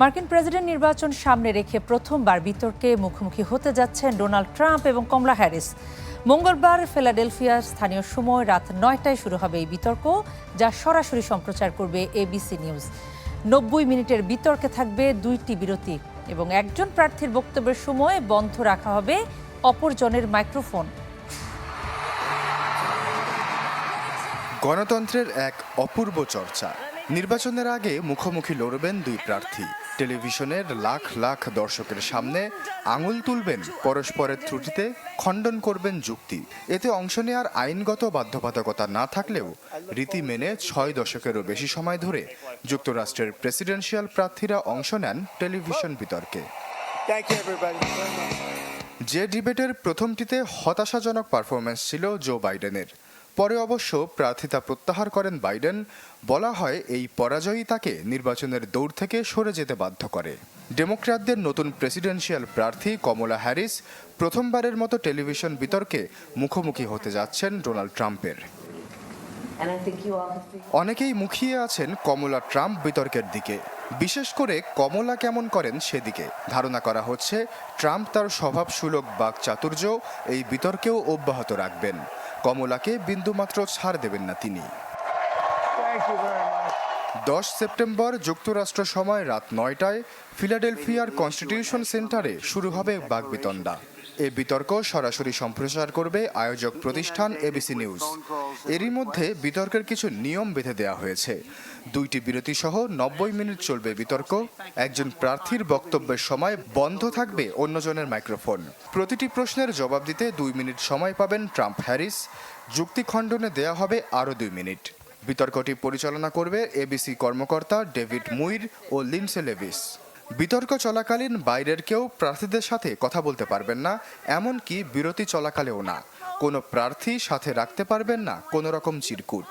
মার্কিন প্রেসিডেন্ট নির্বাচন সামনে রেখে প্রথমবার বিতর্কে মুখোমুখি হতে যাচ্ছেন ডোনাল্ড ট্রাম্প এবং কমলা হ্যারিস। মঙ্গলবার ফিলাডেলফিয়ার স্থানীয় সময় রাত নয়টায় শুরু হবে এই বিতর্ক, যা সরাসরি সম্প্রচার করবে এবিসি নিউজ। নব্বই মিনিটের বিতর্কে থাকবে দুইটি বিরতি এবং একজন প্রার্থীর বক্তব্যের সময় বন্ধ রাখা হবে অপরজনের মাইক্রোফোন। গণতন্ত্রের এক অপূর্ব চর্চা। নির্বাচনের আগে মুখোমুখি লড়বেন দুই প্রার্থী। টেলিভিশনের লাখ লাখ দর্শকের সামনে আঙুল তুলবেন পরস্পরের ত্রুটিতে খণ্ডন করবেন যুক্তি। এতে অংশ নেওয়ার আইনগত বাধ্যবাধকতা না থাকলেও রীতি মেনে ছয় দশকেরও বেশি সময় ধরে যুক্তরাষ্ট্রের প্রেসিডেন্সিয়াল প্রার্থীরা অংশ নেন টেলিভিশন বিতর্কে. যে ডিবেটের প্রথমটিতে হতাশাজনক পারফরমেন্স ছিল জো বাইডেনের। পরে অবশ্য প্রার্থিতা প্রত্যাহার করেন বাইডেন। বলা হয় এই পরাজয়ই তাকে নির্বাচনের দৌড় থেকে সরে যেতে বাধ্য করে। ডেমোক্র্যাটদের নতুন প্রেসিডেন্সিয়াল প্রার্থী কমলা হ্যারিস প্রথমবারের মতো টেলিভিশন বিতর্কে মুখোমুখি হতে যাচ্ছেন ডোনাল্ড ট্রাম্পের। অনেকেই মুখিয়ে আছেন কমলা ট্রাম্প বিতর্কের দিকে। বিশেষ করে কমলা কেমন করেন সেদিকে। ধারণা করা হচ্ছে ট্রাম্প তার স্বভাবসুলভ বাক চাতুর্য এই বিতর্কেও অব্যাহত রাখবেন। কমলাকে বিন্দুমাত্র ছাড় দেবেন না তিনি. দশ সেপ্টেম্বর যুক্তরাষ্ট্র সময় রাত নয়টায় ফিলাডেলফিয়ার কনস্টিটিউশন সেন্টারে শুরু হবে বাগবিতণ্ডা এ বিতর্ক সরাসরি সম্প্রচার করবে আয়োজক প্রতিষ্ঠান এবিসি নিউজ। এরই মধ্যে বিতর্কের কিছু নিয়ম বেঁধে দেওয়া হয়েছে। দুইটি বিরতি সহ নব্বই মিনিট চলবে বিতর্ক। একজন প্রার্থীর বক্তব্যের সময় বন্ধ থাকবে অন্যজনের মাইক্রোফোন। প্রতিটি প্রশ্নের জবাব দিতে দুই মিনিট সময় পাবেন ট্রাম্প হ্যারিস। যুক্তি খণ্ডনে দেয়া হবে আরও দুই মিনিট। বিতর্কটি পরিচালনা করবে এবিসি কর্মকর্তা ডেভিড মুইর ও লিনসে লেভিস। বিতর্ক চলাকালীন বাইরের কেউ প্রার্থীদের সাথে কথা বলতে পারবেন না এমনকি বিরতি চলাকালেও না। কোনো প্রার্থী সাথে রাখতে পারবেন না কোনো রকম চিরকুট.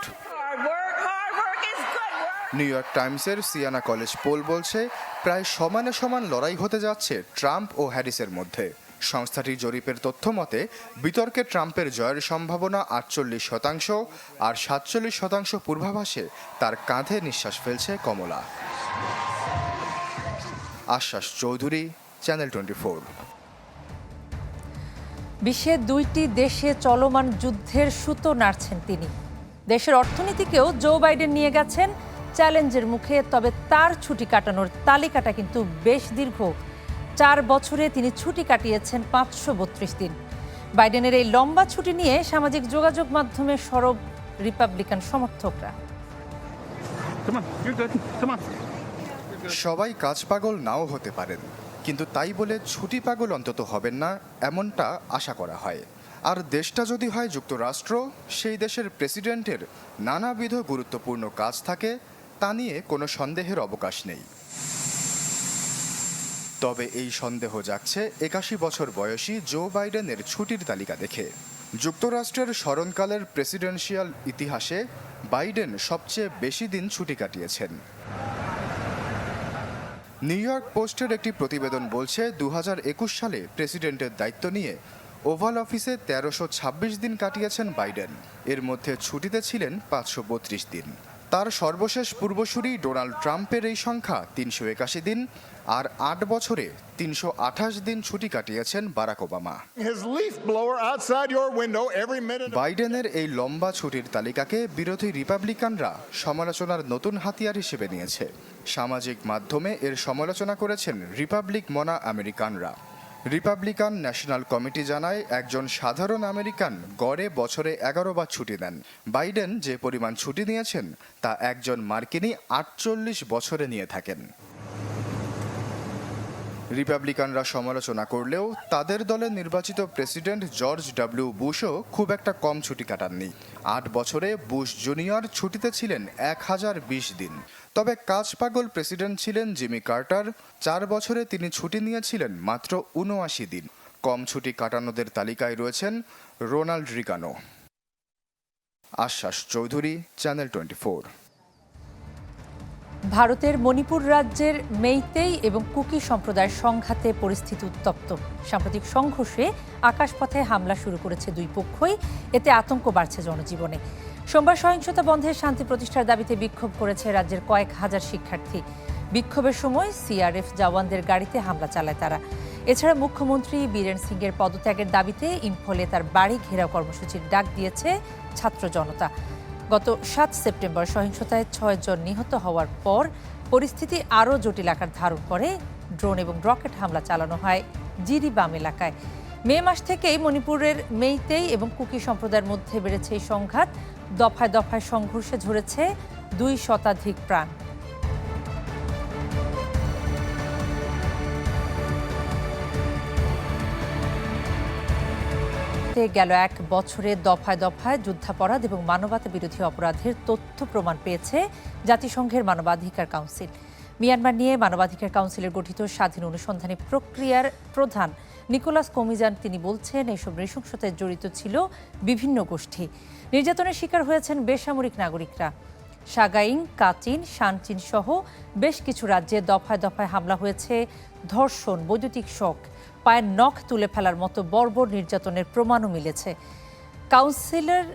নিউ ইয়র্ক টাইমসের সিয়ানা কলেজ পোল বলছে প্রায় সমানে সমান লড়াই হতে যাচ্ছে ট্রাম্প ও হ্যারিসের মধ্যে। সংস্থাটির জরিপের তথ্য মতে বিতর্কে ট্রাম্পের জয়ের সম্ভাবনা আটচল্লিশ শতাংশ আর সাতচল্লিশ শতাংশ পূর্বাভাসে তার কাঁধে নিঃশ্বাস ফেলছে কমলা। আশ্বাস চৌধুরী চ্যানেল টোয়েন্টি ফোর বিশ্বের দুইটি দেশে চলমান যুদ্ধের সুতো নাড়ছেন তিনি। দেশের অর্থনীতিকেও জো বাইডেন নিয়ে গেছেন চ্যালেঞ্জের মুখে তবে তার ছুটি কাটানোর তালিকাটা কিন্তু বেশ দীর্ঘ। চার বছরে তিনি ছুটি কাটিয়েছেন পাঁচশো বত্রিশ দিন। বাইডেনের এই লম্বা ছুটি নিয়ে সামাজিক যোগাযোগ মাধ্যমে সরব রিপাবলিকান সমর্থকরা। সবাই কাজ পাগল নাও হতে পারেন। কিন্তু তাই বলে ছুটি পাগল অন্তত হবেন না, এমনটা আশা করা হয়। আর দেশটা যদি হয় যুক্তরাষ্ট্র, সেই দেশের প্রেসিডেন্টের নানাবিধ গুরুত্বপূর্ণ কাজ থাকে, তা নিয়ে কোনো সন্দেহের অবকাশ নেই। তবে এই সন্দেহ যাচ্ছে একাশি বছর বয়সী জো বাইডেনের ছুটির তালিকা দেখে। যুক্তরাষ্ট্রের স্মরণকালের প্রেসিডেন্সিয়াল ইতিহাসে বাইডেন সবচেয়ে বেশি দিন ছুটি কাটিয়েছেন। নিউ ইয়র্ক পোস্টের একটি প্রতিবেদন বলছে দু হাজার একুশ সালে প্রেসিডেন্টের দায়িত্ব নিয়ে ওভাল অফিসে তেরোশো দিন কাটিয়েছেন বাইডেন। এর মধ্যে ছুটিতে ছিলেন পাঁচশো বত্রিশ দিন। তার সর্বশেষ পূর্বসূরি ডোনাল্ড ট্রাম্পের এই সংখ্যা তিনশো একাশি দিন আর আট বছরে তিনশো আঠাশ দিন ছুটি কাটিয়েছেন বারাক ওবামা। বাইডেনের এই লম্বা ছুটির তালিকাকে বিরোধী রিপাবলিকানরা সমালোচনার নতুন হাতিয়ার হিসেবে নিয়েছে। সামাজিক মাধ্যমে এর সমালোচনা করেছেন রিপাবলিক মনা আমেরিকানরা। রিপাবলিকান ন্যাশনাল কমিটি জানায়, একজন সাধারণ আমেরিকান গড়ে বছরে এগারো বার ছুটি দেন। বাইডেন যে পরিমাণ ছুটি নিয়েছেন, তা একজন মার্কিনী আটচল্লিশ বছরে নিয়ে থাকেন। রিপাবলিকানরা সমালোচনা করলেও তাদের দলের নির্বাচিত প্রেসিডেন্ট জর্জ ডাব্লিউ বুশও খুব একটা কম ছুটি কাটাননি। আট বছরে বুশ জুনিয়র ছুটিতে ছিলেন এক হাজার বিশ দিন। তবে কাজ পাগল প্রেসিডেন্ট ছিলেন জিমি কার্টার। চার বছরে তিনি ছুটি নিয়েছিলেন মাত্র উনআশি দিন। কম ছুটি কাটানোদের তালিকায় রয়েছেন রোনাল্ড রিগানো। আশ্বাস চৌধুরী, চ্যানেল টোয়েন্টি ভারতের মণিপুর রাজ্যের মেইতেই এবং কুকি সম্প্রদায়ের সংঘাতে পরিস্থিতি উত্তপ্ত। সাম্প্রতিক সংঘর্ষে আকাশপথে হামলা শুরু করেছে দুই পক্ষই। এতে আতঙ্ক বাড়ছে জনজীবনে। সোমবার সহিংসতা বন্ধে শান্তি প্রতিষ্ঠার দাবিতে বিক্ষোভ করেছে রাজ্যের কয়েক হাজার শিক্ষার্থী। বিক্ষোভের সময় সিআরএফ জওয়ানদের গাড়িতে হামলা চালায় তারা। এছাড়া মুখ্যমন্ত্রী বীরেন সিংয়ের পদত্যাগের দাবিতে ইম্ফলে তার বাড়ি ঘেরাও কর্মসূচির ডাক দিয়েছে ছাত্র জনতা। গত সাত সেপ্টেম্বর সহিংসতায় ছয়জন নিহত হওয়ার পর পরিস্থিতি আরও জটিল আকার ধারণ করে। ড্রোন এবং রকেট হামলা চালানো হয় জিরিবাম এলাকায়। মে মাস থেকেই মণিপুরের মেইতেই এবং কুকি সম্প্রদায়ের মধ্যে বেড়েছে এই সংঘাত। দফায় দফায় সংঘর্ষে ঝরেছে দুই শতাধিক প্রাণ। গেল এক বছরে দফায় দফায় যুদ্ধাপরাধ এবং মানবতা বিরোধী অপরাধের তথ্য প্রমাণ পেয়েছে জাতিসংঘের মানবাধিকার কাউন্সিল। মিয়ানমার নিয়ে মানবাধিকার কাউন্সিলের গঠিত স্বাধীন অনুসন্ধানী প্রক্রিয়ার প্রধান নিকোলাস কমিজান তিনি বলছেন, এসব নৃশংসতায় জড়িত ছিল বিভিন্ন গোষ্ঠী। নির্যাতনের শিকার হয়েছেন বেসামরিক নাগরিকরা। সাগাইং, কাচিন, শানচিন সহ বেশ কিছু রাজ্যে দফায় দফায় হামলা হয়েছে ধর্ষণ, বৈদ্যুতিক শক, পায়ের নখ তুলে ফেলার মতো বর্বর নির্যাতনের প্রমাণও মিলেছে। কাউন্সিলের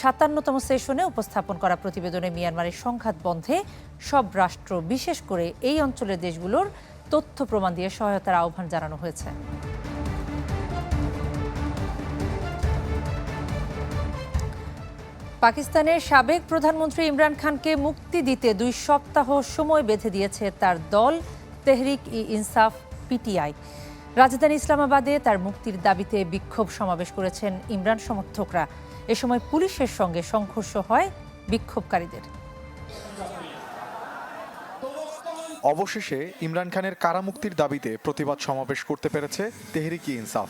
সাতান্নতম সেশনে উপস্থাপন করা প্রতিবেদনে মিয়ানমারের সংঘাত বন্ধে সব রাষ্ট্র, বিশেষ করে এই অঞ্চলের দেশগুলোর তথ্য প্রমাণ দিয়ে সহায়তার আহ্বান জানানো হয়েছে। পাকিস্তানের সাবেক প্রধানমন্ত্রী ইমরান খানকে মুক্তি দিতে দুই সপ্তাহ সময় বেঁধে দিয়েছে তার দল। তেহরিক ই ইনসাফ, পিটিআই। রাজধানী ইসলামাবাদে তার মুক্তির দাবিতে বিক্ষোভ সমাবেশ করেছেন ইমরান সমর্থকরা। এ সময় পুলিশের সঙ্গে সংঘর্ষ হয় বিক্ষোভকারীদের। অবশেষে ইমরান খানের কারামুক্তির দাবিতে প্রতিবাদ সমাবেশ করতে পেরেছে তেহরিকি ইনসাফ।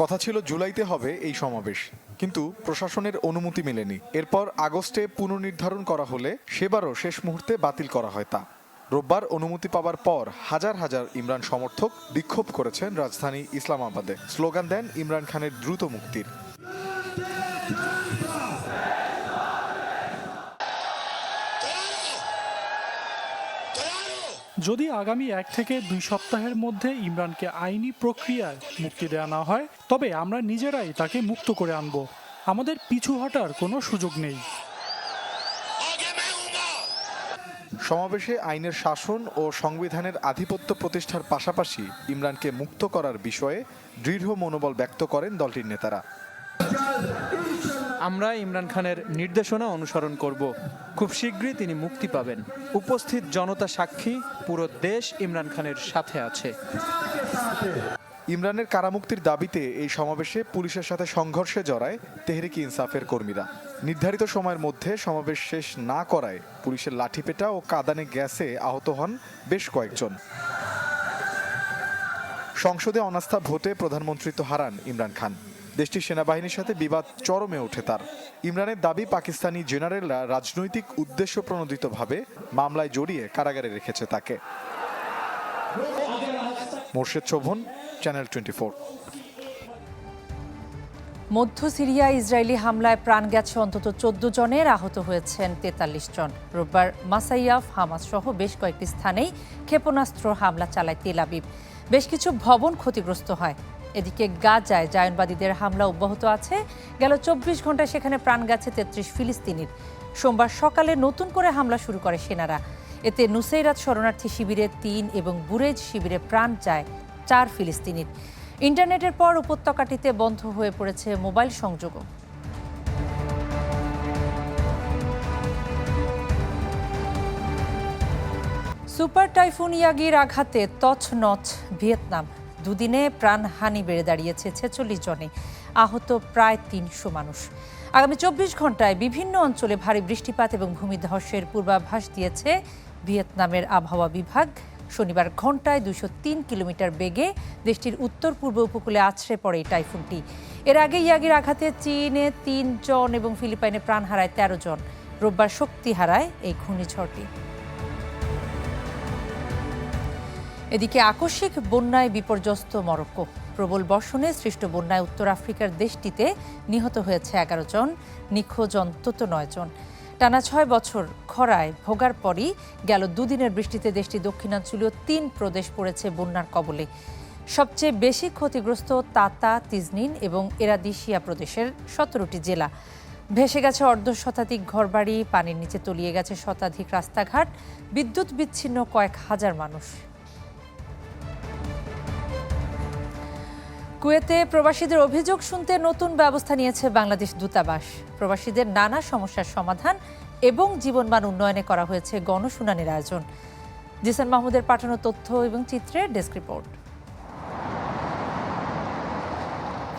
কথা ছিল জুলাইতে হবে এই সমাবেশ, কিন্তু প্রশাসনের অনুমতি মেলেনি। এরপর আগস্টে পুনর্নির্ধারণ করা হলে সেবারও শেষ মুহূর্তে বাতিল করা হয় তা। রোববার অনুমতি পাওয়ার পর হাজার হাজার ইমরান সমর্থক বিক্ষোভ করেছেন রাজধানী ইসলামাবাদে। স্লোগান দেন ইমরান খানের দ্রুত মুক্তির। যদি আগামী এক থেকে দুই সপ্তাহের মধ্যে ইমরানকে আইনি প্রক্রিয়ায় মুক্তি দেওয়া না হয়, তবে আমরা নিজেরাই তাকে মুক্ত করে আনব। আমাদের পিছু হটার কোনো সুযোগ নেই। সমাবেশে আইনের শাসন ও সংবিধানের আধিপত্য প্রতিষ্ঠার পাশাপাশি ইমরানকে মুক্ত করার বিষয়ে দৃঢ় মনোবল ব্যক্ত করেন দলটির নেতারা। আমরা ইমরান খানের নির্দেশনা অনুসরণ করব। খুব শীঘ্রই তিনি মুক্তি পাবেন। উপস্থিত জনতা সাক্ষী পুরো দেশ ইমরান খানের সাথে আছে। ইমরানের কারামুক্তির দাবিতে এই সমাবেশে পুলিশের সাথে সংঘর্ষে জড়ায় তেহরিকি ইনসাফের কর্মীরা। নির্ধারিত সময়ের মধ্যে সমাবেশ শেষ না করায় পুলিশের লাঠিপেটা ও কাদানে গ্যাসে আহত হন বেশ কয়েকজন। সংসদে অনাস্থা ভোটে প্রধানমন্ত্রিত্ব হারান ইমরান খান। দেশটির সেনাবাহিনীর সাথে বিবাদ চরমে ওঠে তার। ইমরানের দাবি, পাকিস্তানি জেনারেলরা রাজনৈতিক উদ্দেশ্য প্রণোদিতভাবে মামলায় জড়িয়ে কারাগারে রেখেছে তাকে। মোর্শেদ শোভন, চ্যানেল টোয়েন্টি মধ্য সিরিয়া ইসরায়েলি হামলায় প্রাণ গেছে অন্তত চোদ্দ জনের, আহত হয়েছেন তেতাল্লিশ জন। রোববার মাসাইয়াফ হামাস সহ বেশ কয়েকটি স্থানেই ক্ষেপণাস্ত্র হামলা চালায় তেল আবিব। বেশ কিছু ভবন ক্ষতিগ্রস্ত হয়। এদিকে গাজায় জায়নবাদীদের হামলা অব্যাহত আছে। গেল চব্বিশ ঘন্টায় সেখানে প্রাণ গেছে তেত্রিশ ফিলিস্তিনির। সোমবার সকালে নতুন করে হামলা শুরু করে সেনারা। এতে নুসেইরাত শরণার্থী শিবিরে তিন এবং বুরেজ শিবিরে প্রাণ যায় চার ফিলিস্তিনির। ইন্টারনেটের পর উপত্যকাটিতে বন্ধ হয়ে পড়েছে মোবাইল সংযোগও। সুপার টাইফুন ইয়াগির আঘাতে তছনছ ভিয়েতনাম। দুদিনে প্রাণহানি বেড়ে দাঁড়িয়েছে ছেচল্লিশ জনে। আহত প্রায় তিনশো মানুষ। আগামী চব্বিশ ঘন্টায় বিভিন্ন অঞ্চলে ভারী বৃষ্টিপাত এবং ভূমিধসের পূর্বাভাস দিয়েছে ভিয়েতনামের আবহাওয়া বিভাগ। শনিবার ঘন্টায় দুশো তিন কিলোমিটার বেগে দেশটির উত্তর পূর্ব উপকূলে আছড়ে পড়ে এই টাইফুনটি। এর আগে ইয়াগির আঘাতে চীনে তিন জন এবং ফিলিপাইনে প্রাণ হারায় তেরো জন। রোববার শক্তি হারায় এই ঘূর্ণিঝড়টি। এদিকে আকস্মিক বন্যায় বিপর্যস্ত মরক্কো। প্রবল বর্ষণে সৃষ্ট বন্যায় উত্তর আফ্রিকার দেশটিতে নিহত হয়েছে এগারো জন, নিখোঁজ অন্তত নয় জন। টানা ছয় বছর খরায় ভোগার পরই গেল দুদিনের বৃষ্টিতে দেশটি দক্ষিণাঞ্চলীয় তিন প্রদেশ পড়েছে বন্যার কবলে। সবচেয়ে বেশি ক্ষতিগ্রস্ত তাতা, তিজনিন এবং এরাদিশিয়া প্রদেশের সতেরোটি জেলা। ভেসে গেছে অর্ধ শতাধিক ঘরবাড়ি, পানির নিচে তলিয়ে গেছে শতাধিক রাস্তাঘাট, বিদ্যুৎ বিচ্ছিন্ন কয়েক হাজার মানুষ। কুয়েতে প্রবাসীদের অভিযোগ শুনতে নতুন ব্যবস্থা নিয়েছে বাংলাদেশ দূতাবাস। প্রবাসীদের নানা সমস্যার সমাধান এবং জীবনমান উন্নয়নে করা হয়েছে গণশুনানির আয়োজন। জিসান মাহমুদের পাঠানো তথ্য এবং চিত্রের ডেস্ক রিপোর্ট।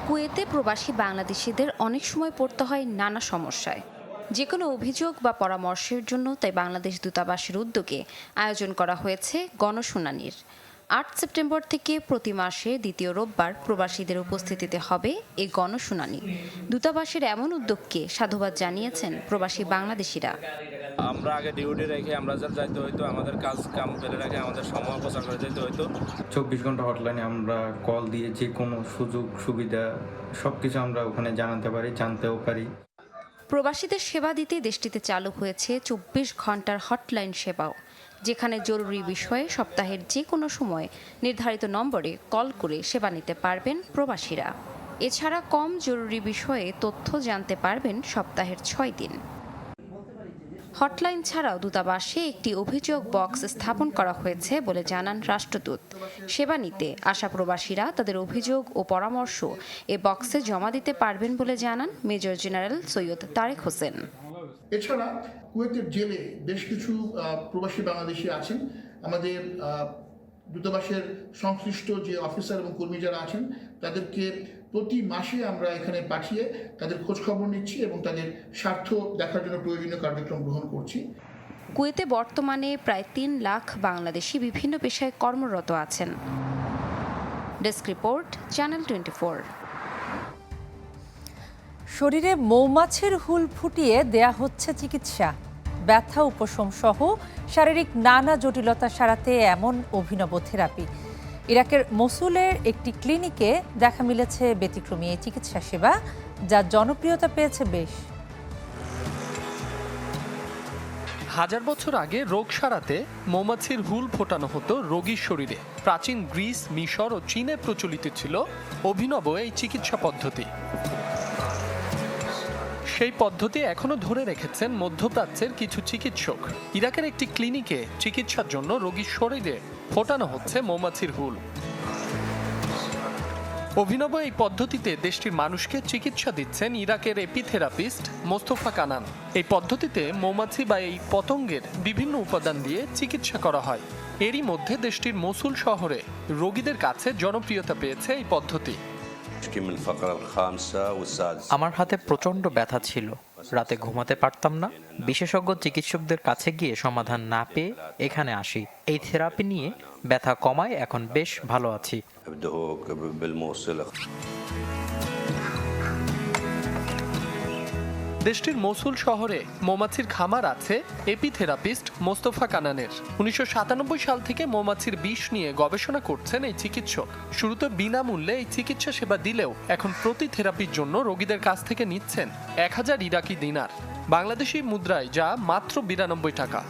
কুয়েতে প্রবাসী বাংলাদেশিদের অনেক সময় পড়তে হয় নানা সমস্যায়। যে কোনো অভিযোগ বা পরামর্শের জন্য তাই বাংলাদেশ দূতাবাসের উদ্যোগে আয়োজন করা হয়েছে গণশুনানির। আট সেপ্টেম্বর থেকে প্রতি মাসে দ্বিতীয় রোববার প্রবাসীদের উপস্থিতিতে হবে এই গণশুনানি। দূতাবাসের এমন উদ্যোগকে সাধুবাদ জানিয়েছেন প্রবাসী বাংলাদেশিরা। আমরা আগে ডিউটি রেখে আমরা যার যাইতে হইতো আমাদের কাজ কাম ফেলে রেখে আমাদের সময় অপচয় করে যেতে হইতো। চব্বিশ ঘণ্টা হটলাইনে আমরা কল দিয়ে যে কোনো সুযোগ সুবিধা সব কিছু আমরা ওখানে জানাতে পারি জানতেও পারি। প্রবাসীদের সেবা দিতে দেশটিতে চালু হয়েছে চব্বিশ ঘণ্টার হটলাইন সেবাও। যেখানে জরুরি বিষয়ে সপ্তাহের যে কোনো সময় নির্ধারিত নম্বরে কল করে সেবা নিতে পারবেন প্রবাসীরা। এছাড়া কম জরুরি বিষয়ে তথ্য জানতে পারবেন সপ্তাহের ছয় দিন। হটলাইন ছাড়াও দূতাবাসে একটি অভিযোগ বক্স স্থাপন করা হয়েছে বলে জানান রাষ্ট্রদূত। সেবা নিতে আসা প্রবাসীরা তাদের অভিযোগ ও পরামর্শ এ বক্সে জমা দিতে পারবেন বলে জানান মেজর জেনারেল সৈয়দ তারেক হোসেন। এছাড়া কুয়েতের জেলে বেশ কিছু প্রবাসী বাংলাদেশি আছেন। আমাদের দূতাবাসের সংশ্লিষ্ট যে অফিসার এবং কর্মী যারা আছেন, তাদেরকে প্রতি মাসে আমরা এখানে পাঠিয়ে তাদের খোঁজ খবর নিচ্ছি এবং তাদের স্বার্থ দেখার জন্য প্রয়োজনীয় কার্যক্রম গ্রহণ করছি। কুয়েতে বর্তমানে প্রায় তিন লাখ বাংলাদেশি বিভিন্ন পেশায় কর্মরত আছেন। ডেস্ক রিপোর্ট, চ্যানেল টোয়েন্টি শরীরে মৌমাছির হুল ফুটিয়ে দেয়া হচ্ছে চিকিৎসা। ব্যথা উপশম সহ শারীরিক নানা জটিলতা সারাতে এমন অভিনব থেরাপি। ইরাকের মসুলের একটি ক্লিনিকে দেখা মিলেছে ব্যতিক্রমী এই চিকিৎসা সেবা, যা জনপ্রিয়তা পেয়েছে বেশ। হাজার বছর আগে রোগ সারাতে মৌমাছির হুল ফোটানো হতো রোগীর শরীরে। প্রাচীন গ্রিস, মিশর ও চীনে প্রচলিত ছিল অভিনব এই চিকিৎসা পদ্ধতি। সেই পদ্ধতি এখনও ধরে রেখেছেন মধ্যপ্রাচ্যের কিছু চিকিৎসক। ইরাকের একটি ক্লিনিকে চিকিৎসার জন্য রোগীর শরীরে ফোটানো হচ্ছে মৌমাছির হুল। অভিনব এই পদ্ধতিতে দেশটির মানুষকে চিকিৎসা দিচ্ছেন ইরাকের এপিথেরাপিস্ট মোস্তফা কানান। এই পদ্ধতিতে মৌমাছি বা এই পতঙ্গের বিভিন্ন উপাদান দিয়ে চিকিৎসা করা হয়। এরই মধ্যে দেশটির মসুল শহরে রোগীদের কাছে জনপ্রিয়তা পেয়েছে এই পদ্ধতি। আমার হাতে প্রচণ্ড ব্যথা ছিল। রাতে ঘুমাতে পারতাম না। বিশেষজ্ঞ চিকিৎসকদের কাছে গিয়ে সমাধান না পেয়ে এখানে আসি। এই থেরাপি নিয়ে ব্যথা কমায় এখন বেশ ভালো আছি। দেশটির মসুল শহরে মৌমাছির খামার আছে এপিথেরাপিস্ট মোস্তফা কানানের। উনিশশো সাতানব্বই সাল থেকে মৌমাছির বিষ নিয়ে গবেষণা করছেন এই চিকিৎসক। শুরুতে বিনামূল্যে এই চিকিৎসা সেবা দিলেও এখন প্রতি থেরাপির জন্য রোগীদের কাছ থেকে নিচ্ছেন এক হাজার ইরাকি দিনার। বাংলাদেশি মুদ্রায় যা মাত্র বিরানব্বই টাকা।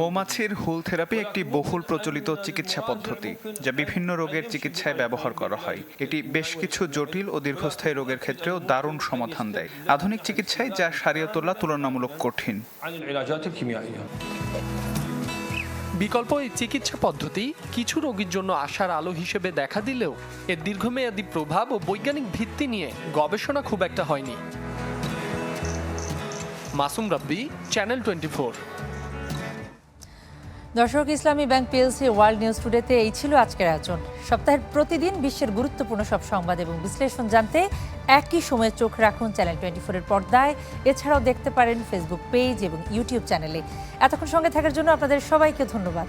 মৌমাছির হুল থেরাপি একটি বহুল প্রচলিত চিকিৎসা পদ্ধতি যা বিভিন্ন রোগের চিকিৎসায় ব্যবহার করা হয়। এটি বেশ কিছু জটিল ও দীর্ঘস্থায়ী রোগের ক্ষেত্রেও দারুণ সমাধান দেয়। আধুনিক চিকিৎসায় যা সারিয়ে তোলা তুলনামূলক কঠিন। বিকল্প এই চিকিৎসা পদ্ধতি কিছু রোগীর জন্য আশার আলো হিসেবে দেখা দিলেও এর দীর্ঘমেয়াদী প্রভাব ও বৈজ্ঞানিক ভিত্তি নিয়ে গবেষণা খুব একটা হয়নি। মাসুম রাব্বি চ্যানেল টোয়েন্টি দর্শক, Islami bank PLC world news টুডেতে এই ছিল আজকের আয়োজন। সপ্তাহের প্রতিদিন বিশ্বের গুরুত্বপূর্ণ সব সংবাদ এবং বিশ্লেষণ জানতে একই সময়ে চোখ রাখুন চ্যানেল টোয়েন্টি ফোরের পর্দায়। এছাড়াও দেখতে পারেন ফেসবুক পেজ এবং ইউটিউব চ্যানেলে এতক্ষণ সঙ্গে থাকার জন্য আপনাদের সবাইকে ধন্যবাদ।